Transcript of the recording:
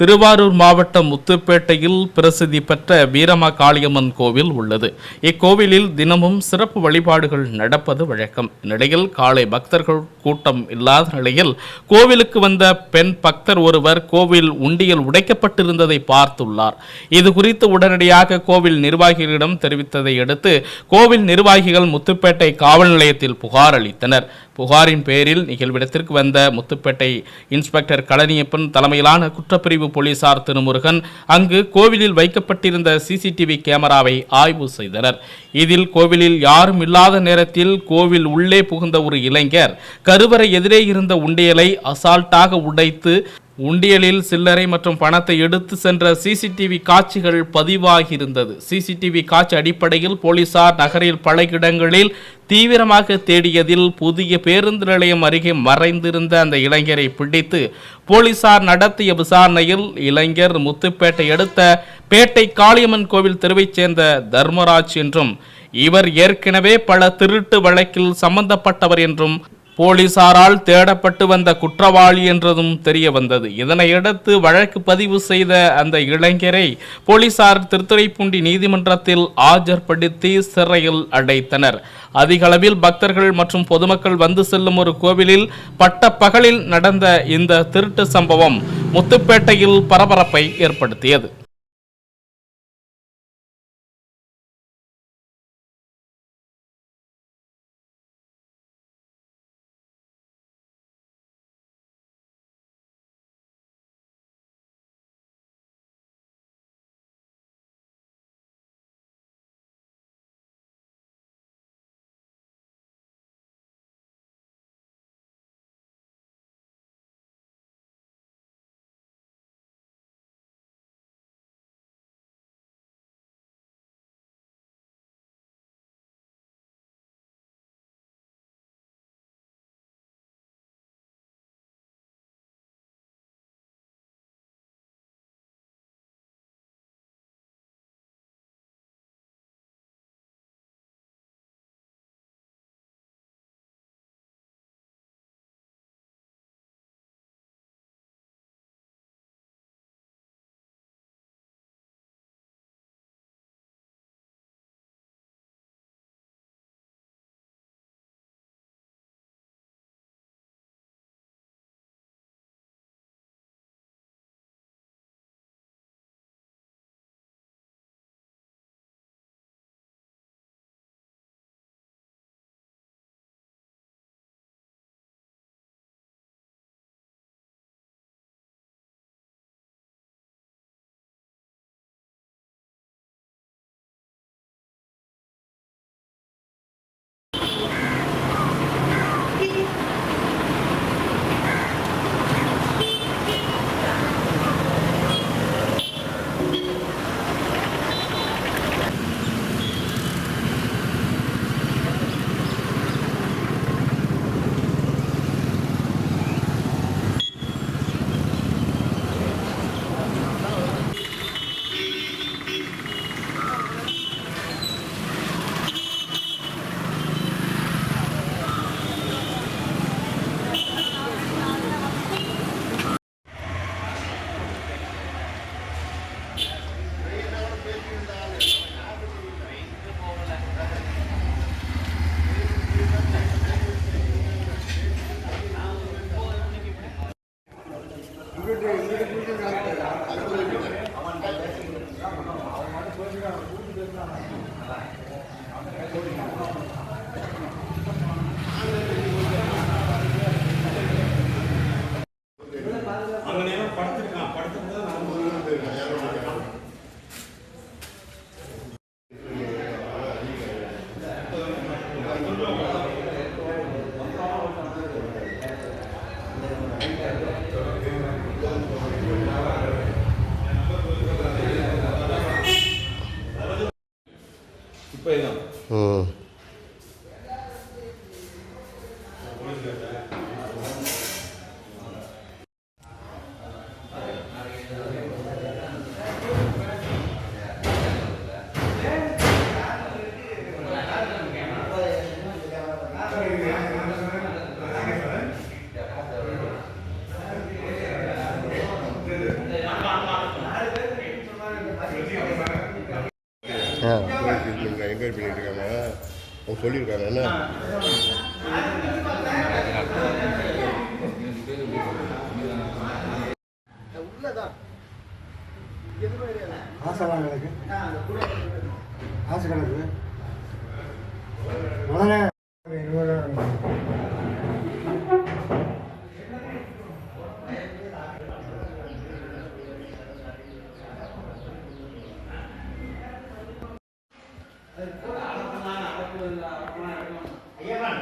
திருவாரூர் மாவட்டம் முத்துப்பேட்டையில் பிரசித்தி பெற்ற வீரமா காளியம்மன் கோவில் உள்ளது. இக்கோவிலில் தினமும் சிறப்பு வழிபாடுகள் நடப்பது வழக்கம். இந்நிலையில் காலை பக்தர்கள் கூட்டம் இல்லாத நிலையில் கோவிலுக்கு வந்த பெண் பக்தர் ஒருவர் கோவில் உண்டியல் உடைக்கப்பட்டிருந்ததை பார்த்துள்ளார். இது குறித்து உடனடியாக கோவில் நிர்வாகிகளிடம் தெரிவித்ததை அடுத்து கோவில் நிர்வாகிகள் முத்துப்பேட்டை காவல் நிலையத்தில் புகார் அளித்தனர். புகாரின் பேரில் நிகழ்விடத்திற்கு வந்த முத்துப்பேட்டை இன்ஸ்பெக்டர் கலனியப்பன் தலைமையிலான குற்றப்பிரிவு போலீசார் திருமுருகன் அங்கு கோவிலில் வைக்கப்பட்டிருந்த சிசிடிவி கேமராவை ஆய்வு செய்தனர். இதில் கோவிலில் யாரும் இல்லாத நேரத்தில் கோவில் உள்ளே புகுந்த ஒரு இளைஞர் கருவறை எதிரே இருந்த உண்டியலை அசால்ட்டாக உடைத்து உண்டியலில் சில்லறை மற்றும் பணத்தை எடுத்து சென்ற சிசிடிவி காட்சிகள் பதிவாகியிருந்தது. சிசிடிவி காட்சி அடிப்படையில் போலீசார் நகரில் பல இடங்களில் தீவிரமாக தேடியதில் புதிய பேருந்து நிலையம் அருகே மறைந்திருந்த அந்த இளைஞரை பிடித்து போலீசார் நடத்திய விசாரணையில் இளைஞர் முத்துப்பேட்டை அடுத்த பேட்டை காளியம்மன் கோவில் தெருவைச் சேர்ந்த தர்மராஜ் என்றும் இவர் ஏற்கனவே பல திருட்டு வழக்கில் சம்பந்தப்பட்டவர் என்றும் போலீசாரால் தேடப்பட்டு வந்த குற்றவாளி என்றதும் தெரிய வந்தது. இதனையடுத்து வழக்கு பதிவு செய்த அந்த இளைஞரை போலீசார் திருத்துறைப்பூண்டி நீதிமன்றத்தில் ஆஜர்படுத்தி சிறையில் அடைத்தனர். அதிகளவில் பக்தர்கள் மற்றும் பொதுமக்கள் வந்து செல்லும் ஒரு கோவிலில் பட்டப்பகலில் நடந்த இந்த திருட்டு சம்பவம் முத்துப்பேட்டையில் பரபரப்பை ஏற்படுத்தியது. Bueno. Mm. Yeah. என்கரேஜ் பண்ணிட்டு இருக்காங்க. அவங்க சொல்லியிருக்காங்க என்ன? ஆசைலாம் கிடக்கு. ஆசை கிடக்கு. உடனே ஐயப்பன்